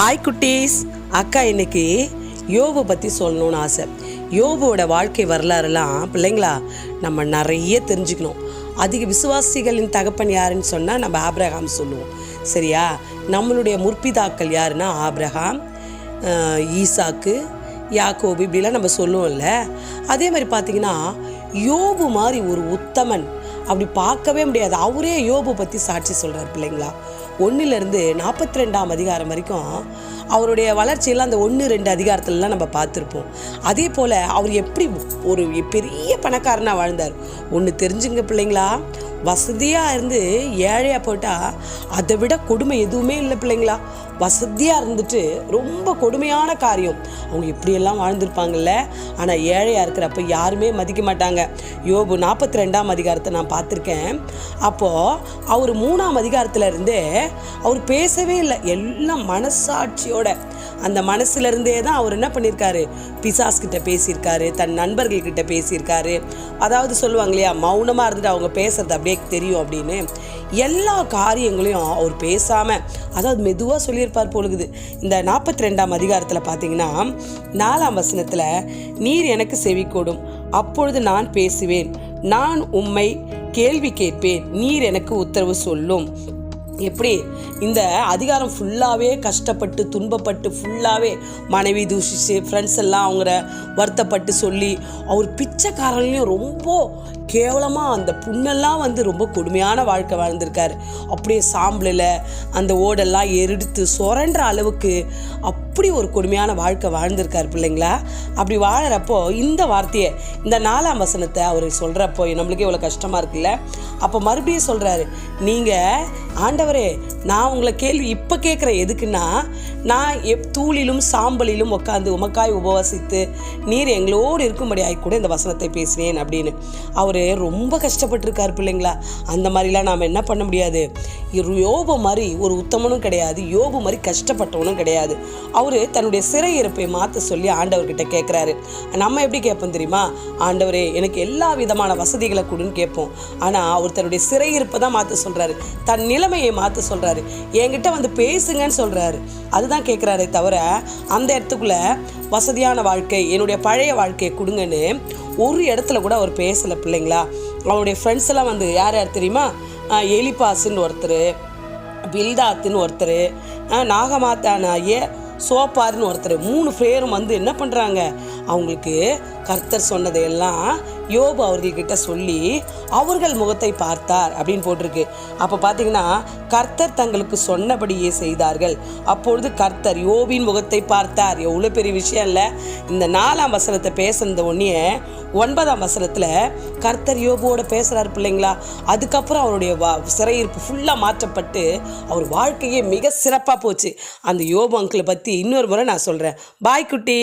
Hi குட்டீஸ். அக்கா இன்னைக்கு யோபு பற்றி சொல்லணும்னு ஆசை. யோபுவோட வாழ்க்கை வரலாறுலாம் பிள்ளைங்களா நம்ம நிறைய தெரிஞ்சுக்கணும். அதிக விசுவாசிகளின் தகப்பன் யாருன்னு சொன்னால் நம்ம ஆப்ரஹாம் சொல்லுவோம். சரியா? நம்மளுடைய முற்பிதாக்கள் யாருன்னா ஆப்ரஹாம் ஈசாக்கு யாக்கோபு இப்படிலாம் நம்ம சொல்லுவோம்ல. அதே மாதிரி பார்த்திங்கன்னா யோபு மாதிரி ஒரு உத்தமன். அப்படி பார்க்கவே முடியாது. அவரே யோபு பற்றி சாட்சி சொல்கிறார் பிள்ளைங்களா? ஒன்றுலேருந்து நாற்பத்தி ரெண்டாம் அதிகாரம் வரைக்கும் அவருடைய வளர்ச்சியெல்லாம் அந்த ஒன்று ரெண்டு அதிகாரத்துலலாம் நம்ம பார்த்துருப்போம். அதே போல் அவர் எப்படி ஒரு பெரிய பணக்காரனாக வாழ்ந்தார். ஒன்று தெரிஞ்சுங்க பிள்ளைங்களா? வசதியாக இருந்து ஏழையாக போட்டால் அதை விட கொடுமை எதுவுமே இல்லை பிள்ளைங்களா? வசதியாக இருந்துட்டு ரொம்ப கொடுமையான காரியம். அவங்க இப்படியெல்லாம் வாழ்ந்திருப்பாங்கல்ல? ஆனால் ஏழையாக இருக்கிறப்ப யாருமே மதிக்க மாட்டாங்க. யோபு நாற்பத்தி ரெண்டாம் அதிகாரத்தை நான் பார்த்துருக்கேன். அப்போது அவர் மூணாம் அதிகாரத்தில் இருந்தே அவர் பேசவே இல்லை. எல்லாம் மனசாட்சியோட. அந்த மனசுல இருந்தே தான் அவர் என்ன பண்ணியிருக்காரு பிசாஸ்கிட்ட பேசியிருக்காரு தன் நண்பர்கள்கிட்ட பேசியிருக்காரு. அதாவது சொல்லுவாங்க இல்லையா மௌனமாக இருந்துட்டு அவங்க பேசுறது அப்படியே தெரியும் அப்படின்னு. எல்லா காரியங்களையும் அவர் பேசாமல் அதாவது மெதுவாக சொல்லியிருப்பார் பொழுது இந்த நாற்பத்தி ரெண்டாம் அதிகாரத்தில் பார்த்தீங்கன்னா நாலாம் வசனத்தில் நீர் எனக்கு செவிக்கூடும் அப்பொழுது நான் பேசுவேன். நான் உம்மை கேள்வி கேட்பேன். நீர் எனக்கு உத்தரவு சொல்லும். எப்படி? இந்த அதிகாரம் ஃபுல்லாகவே கஷ்டப்பட்டு துன்பப்பட்டு ஃபுல்லாகவே மனைவி தூஷிச்சு ஃப்ரெண்ட்ஸ் எல்லாம் அவங்கள வருத்தப்பட்டு சொல்லி அவர் பிச்சைக்காரங்களையும் ரொம்ப கேவலமாக அந்த புண்ணெல்லாம் வந்து ரொம்ப கொடுமையான வாழ்க்கை வாழ்ந்திருக்காரு. அப்படியே சாம்பலில் அந்த ஓடெல்லாம் எரிடுத்து சுரண்டுற அளவுக்கு அப் அப்படி ஒரு கொடுமையான வாழ்க்கை வாழ்ந்திருக்கார் பிள்ளைங்களா? அப்படி வாழறப்போ இந்த வார்த்தையை இந்த நாலாம் வசனத்தை அவர் சொல்கிறப்போ நம்மளுக்கே இவ்வளோ கஷ்டமாக இருக்குல்ல? அப்போ மறுபடியும் சொல்கிறாரு நீங்கள் ஆண்டவரே நான் உங்களை கேள்வி இப்போ கேட்குற எதுக்குன்னா நான் எப் தூளிலும் சாம்பலிலும் உட்காந்து உமக்காய் உபவாசித்து நீர் எங்களோடு இருக்கும்படியாக கூட இந்த வசனத்தை பேசினேன் அப்படின்னு. அவர் ரொம்ப கஷ்டப்பட்டிருக்கார் பிள்ளைங்களா? அந்த மாதிரிலாம் நாம் என்ன பண்ண முடியாது? யோபு மாதிரி ஒரு உத்தமனும் கிடையாது யோபு மாதிரி கஷ்டப்பட்டவனும் கிடையாது. அவர் தன்னுடைய சிறை இருப்பை மாற்ற சொல்லி ஆண்டவர்கிட்ட கேட்குறாரு நம்ம எப்படி கேட்போம் தெரியுமா? ஆண்டவரே எனக்கு எல்லா விதமான வசதிகளை கொடுன்னு கேட்போம் ஆனால் அவர் தன்னுடைய சிறை இருப்பை தான் மாற்ற சொல்கிறாரு தன் நிலைமையை மாற்ற சொல்கிறாரு என்கிட்ட வந்து பேசுங்கன்னு சொல்கிறாரு அதுதான் கேட்குறாரே தவிர அந்த இடத்துக்குள்ளே வசதியான வாழ்க்கை என்னுடைய பழைய வாழ்க்கையை கொடுங்கன்னு ஒரு இடத்துல கூட அவர் பேசலை பிள்ளைங்களா? அவருடைய ஃப்ரெண்ட்ஸ் எல்லாம் வந்து யார் யார் தெரியுமா? எலிபாஸ்ன்னு ஒருத்தர் பில்தாத்துன்னு ஒருத்தர் நாகமாத்தானாய சோப்பார்னு ஒருத்தர் மூணு பேரும் வந்து என்ன பண்ணுறாங்க அவங்களுக்கு கர்த்தர் சொன்னதையெல்லாம் யோபு அவர்கள்கிட்ட சொல்லி அவர்கள் முகத்தை பார்த்தார் அப்படின்னு போட்டிருக்கு. அப்போ பார்த்தீங்கன்னா கர்த்தர் தங்களுக்கு சொன்னபடியே செய்தார்கள். அப்பொழுது கர்த்தர் யோபின் முகத்தை பார்த்தார். எவ்வளோ பெரிய விஷயம் இல்லை. இந்த நாலாம் வசனத்தை பேசுனத ஒன்றிய ஒன்பதாம் வசனத்தில் கர்த்தர் யோபுவோட பேசுகிறார் பிள்ளைங்களா? அதுக்கப்புறம் அவருடைய வா சிறையிருப்பு ஃபுல்லாக மாற்றப்பட்டு அவர் வாழ்க்கையே மிக சிறப்பாக போச்சு. அந்த யோபு அங்கிளை பற்றி இன்னொரு முறை நான் சொல்கிறேன் பாய் குட்டி.